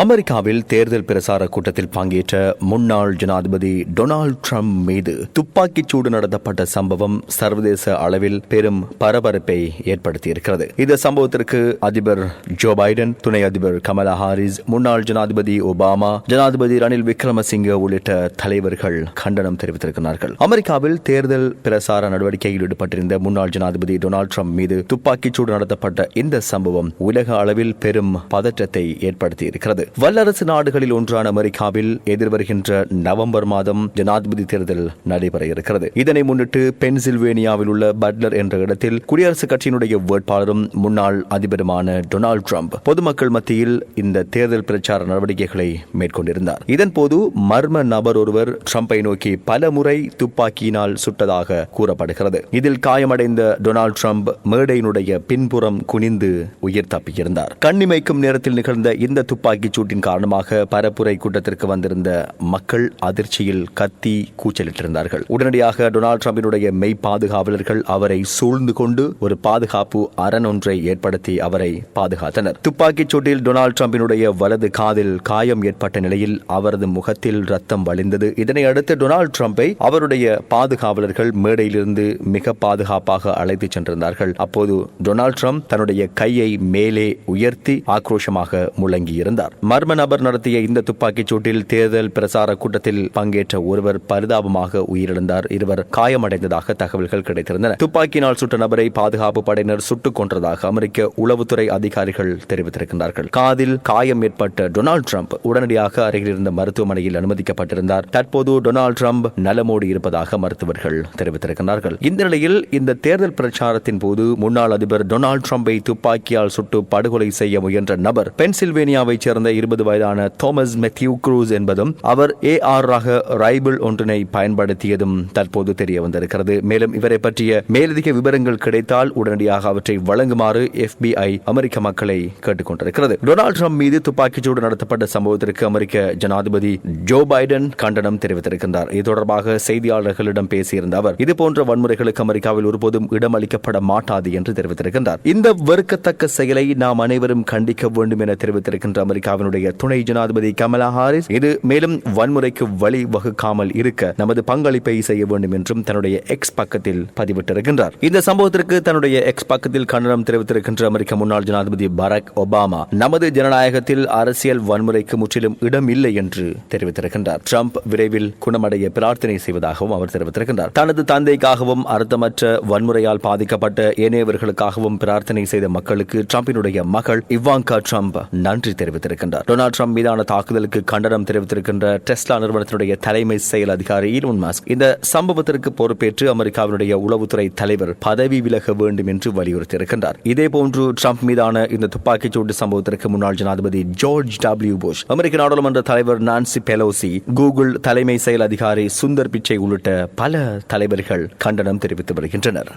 அமெரிக்காவில் தேர்தல் பிரசார கூட்டத்தில் பங்கேற்ற முன்னாள் ஜனாதிபதி டொனால்ட் ட்ரம்ப் மீது துப்பாக்கிச் சூடு நடத்தப்பட்ட சம்பவம் சர்வதேச அளவில் பெரும் பரபரப்பை ஏற்படுத்தியிருக்கிறது. இந்த சம்பவத்திற்கு அதிபர் ஜோ பைடன் துணை அதிபர் கமலா ஹாரிஸ் முன்னாள் ஜனாதிபதி ஒபாமா ஜனாதிபதி ரணில் விக்ரமசிங்க உள்ளிட்ட தலைவர்கள் கண்டனம் தெரிவித்திருக்கிறார்கள். அமெரிக்காவில் தேர்தல் பிரசார நடவடிக்கையில் ஈடுபட்டிருந்த முன்னாள் ஜனாதிபதி டொனால்ட் ட்ரம்ப் மீது துப்பாக்கிச் சூடு நடத்தப்பட்ட இந்த சம்பவம் உலக அளவில் பெரும் பதற்றத்தை ஏற்படுத்தியிருக்கிறது. வல்லரசு நாடுகளில் ஒன்றான அமெரிக்காவில் எதிர்வருகின்ற நவம்பர் மாதம் ஜனாதிபதி தேர்தல் நடைபெற இருக்கிறது. இதனை முன்னிட்டு பென்சில்வேனியாவில் உள்ள பட்லர் என்ற இடத்தில் குடியரசுக் கட்சியினுடைய வேட்பாளரும் முன்னாள் அதிபருமான டொனால்டு ட்ரம்ப் பொதுமக்கள் மத்தியில் இந்த தேர்தல் பிரச்சார நடவடிக்கைகளை மேற்கொண்டிருந்தார். இதன்போது மர்ம நபர் ஒருவர் ட்ரம்பை நோக்கி பல முறை துப்பாக்கியினால் சுட்டதாக கூறப்படுகிறது. இதில் காயமடைந்த டொனால்ட் ட்ரம்ப் மேடையினுடைய பின்புறம் குனிந்து உயிர் தப்பியிருந்தார். கண்ணிமைக்கும் நேரத்தில் நிகழ்ந்த இந்த துப்பாக்கி சூட்டின் காரணமாக பரப்புரை கூட்டத்திற்கு வந்திருந்த மக்கள் அதிர்ச்சியில் கத்தி கூச்சலிட்டிருந்தார்கள். உடனடியாக டொனால்ட் டிரம்பினுடைய மெய் பாதுகாவலர்கள் அவரை சூழ்ந்து கொண்டு ஒரு பாதுகாப்பு அரண் ஒன்றை ஏற்படுத்தி அவரை பாதுகாத்தனர். துப்பாக்கிச் சூட்டில் டொனால்ட் வலது காதில் காயம் ஏற்பட்ட நிலையில் அவரது முகத்தில் ரத்தம் வழிந்தது. இதனை அடுத்து டொனால்ட் ட்ரம்பை அவருடைய பாதுகாவலர்கள் மேடையிலிருந்து மிக பாதுகாப்பாக அழைத்துச் சென்றிருந்தார்கள். அப்போது டொனால்ட் ட்ரம்ப் தன்னுடைய கையை மேலே உயர்த்தி ஆக்ரோஷமாக முழங்கியிருந்தார். மர்ம நபர் நடத்திய இந்த துப்பாக்கிச் சூட்டில் தேர்தல் பிரசார கூட்டத்தில் பங்கேற்ற ஒருவர் பரிதாபமாக உயிரிழந்தார். இருவர் காயமடைந்ததாக தகவல்கள் கிடைத்திருந்தன. துப்பாக்கியினால் சுட்ட நபரை பாதுகாப்பு படையினர் சுட்டுக் கொன்றதாக அமெரிக்க உளவுத்துறை அதிகாரிகள் தெரிவித்திருக்கிறார்கள் காதில் காயம் ஏற்பட்ட டொனால்ட் ட்ரம்ப் உடனடியாக அருகில் இருந்த மருத்துவமனையில் அனுமதிக்கப்பட்டிருந்தார். தற்போது டொனால்ட் ட்ரம்ப் நலமோடு இருப்பதாக மருத்துவர்கள் தெரிவித்திருக்கிறார்கள் இந்த நிலையில் இந்த தேர்தல் பிரச்சாரத்தின் போது முன்னாள் அதிபர் டொனால்ட் ட்ரம்பை துப்பாக்கியால் சுட்டு படுகொலை செய்ய முயன்ற நபர் பென்சில்வேனியாவைச் சேர்ந்த இருபது வயதான தோமஸ் மெத்யூ குரூஸ் என்பதும் அவர் ஏ ஆர் ராக ரைபிள் ஒன்றினை பயன்படுத்தியதும் தற்போது தெரிய வந்திருக்கிறது. மேலும் இவரை பற்றிய மேலதிக விவரங்கள் கிடைத்தால் உடனடியாக அவற்றை வழங்குமாறு எஃபிஐ அமெரிக்க மக்களை கேட்டுக்கொண்டிருக்கிறது. டொனால்டு டொனால்ட் ட்ரம்ப் மீது துப்பாக்கிச்சூடு நடத்தப்பட்ட சம்பவத்திற்கு அமெரிக்க ஜனாதிபதி ஜோ பைடன் கண்டனம் தெரிவித்திருக்கின்றார். இது தொடர்பாக செய்தியாளர்களிடம் பேசியிருந்த அவர் இதுபோன்ற வன்முறைகளுக்கு அமெரிக்காவில் ஒருபோதும் இடமளிக்கப்பட மாட்டாது என்று தெரிவித்திருக்கின்றார். இந்த வெறுக்கத்தக்க செயலை நாம் அனைவரும் கண்டிக்க வேண்டும் என தெரிவித்திருக்கின்ற அமெரிக்காவினுடைய துணை ஜனாதிபதி கமலா ஹாரிஸ். இது மேலும் வன்முறைக்கு வழி வகுக்காமல் இருக்க நமது பங்களிப்பை செய்ய வேண்டும் என்றும் தன்னுடைய எக்ஸ் பக்கத்தில் பதிவிட்டிருக்கின்றார். இந்த சம்பவத்திற்கு தன்னுடைய எக்ஸ் பக்கத்தில் கண்டனம் தெரிவித்திருக்கின்ற அமெரிக்க முன்னாள் ஜனாதிபதி பராக் ஒபாமா நமது ஜனநாயகத்தில் அரசியல் வன்முறைக்கு முற்றிலும் இடம் இல்லை என்று தெரிவித்திருக்கின்றார். ட்ரம்ப் விரைவில் குணமடைய பிரார்த்தனை செய்வதாகவும் அவர் தெரிவித்திருக்கின்றார். தனது தந்தைக்காகவும் அர்த்தமற்ற வன்முறையால் பாதிக்கப்பட்ட ஏனையவர்களுக்காகவும் பிரார்த்தனை செய்த மக்களுக்கு ட்ரம்பினுடைய மகள் இவாங்கா ட்ரம்ப் நன்றி தெரிவித்திருக்கின்றார். டொனால்ட் ட்ரம்ப் மீதான தாக்குதலுக்கு கண்டனம் தெரிவித்திருக்கின்ற டெஸ்லா நிறுவனத்தினுடைய தலைமை செயல் அதிகாரி ஈலோன் மாஸ்க் இந்த சம்பவத்திற்கு பொறுப்பேற்று அமெரிக்காவினுடைய உளவுத்துறை தலைவர் பதவி விலக வேண்டும் என்று வலியுறுத்தியிருக்கின்றார். இதேபோன்று ட்ரம்ப் மீதான இந்த துப்பாக்கிச்சூடு சம்பவத்திற்கு முன்னாள் ஜனாதிபதி ஜார்ஜ் டபிள்யூ புஷ் அமெரிக்க நாடாளுமன்ற தலைவர் நான்சி பெலோசி கூகுள் தலைமை செயல் அதிகாரி சுந்தர் பிச்சை உள்ளிட்ட பல தலைவர்கள் கண்டனம் தெரிவித்து வருகின்றனர்.